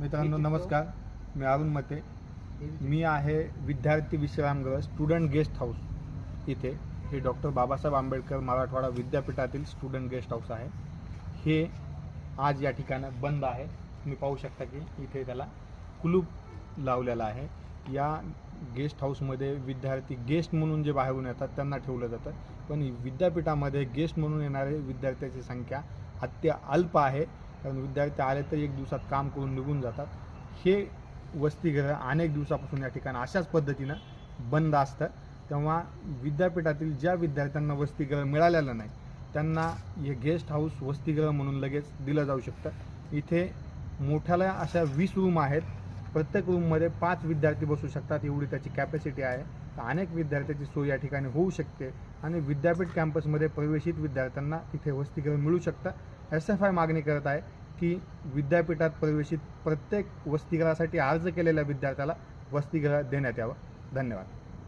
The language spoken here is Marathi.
मित्रांनो नमस्कार. मी अरुण मते. मी आहे विद्यार्थी विश्रामगृह स्टुडंट गेस्ट हाऊस इथे. हे डॉक्टर बाबासाहेब आंबेडकर मराठवाडा विद्यापीठातील स्टुडंट गेस्ट हाऊस आहे. हे आज या ठिकाणी बंद आहे. तुम्ही पाहू शकता की इथे त्याला कुलूप लावलेलं आहे. या गेस्ट हाऊसमध्ये विद्यार्थी गेस्ट म्हणून जे बाहेरून येतात त्यांना ठेवलं जातं. पण विद्यापीठामध्ये गेस्ट म्हणून येणारे विद्यार्थ्याची संख्या अत्य अल्प आहे. कारण विद्यार्थी आले तर एक दिवसात काम करून निघून जातात. हे वसतिगृह अनेक दिवसापासून या ठिकाणी अशाच पद्धतीनं बंद असतं. तेव्हा विद्यापीठातील ज्या विद्यार्थ्यांना वसतिगृह मिळालेलं नाही त्यांना हे गेस्ट हाऊस वसतिगृह म्हणून लगेच दिलं जाऊ शकतं. इथे मोठ्याला अशा वीस रूम आहेत. प्रत्येक रूममध्ये पाच विद्यार्थी बसू शकतात एवढी त्याची कॅपॅसिटी आहे. तर अनेक विद्यार्थ्याची सोय या ठिकाणी होऊ शकते. आणि विद्यापीठ कॅम्पसमध्ये प्रवेशित विद्यार्थ्यांना इथे वसतिगृह मिळू शकतं. एस एफ आय मागणी करत आहे की विद्यापीठात प्रवेशित प्रत्येक वसतिगृहासाठी अर्ज केलेल्या विद्यार्थ्याला वसतिगृह देण्यात यावं. धन्यवाद.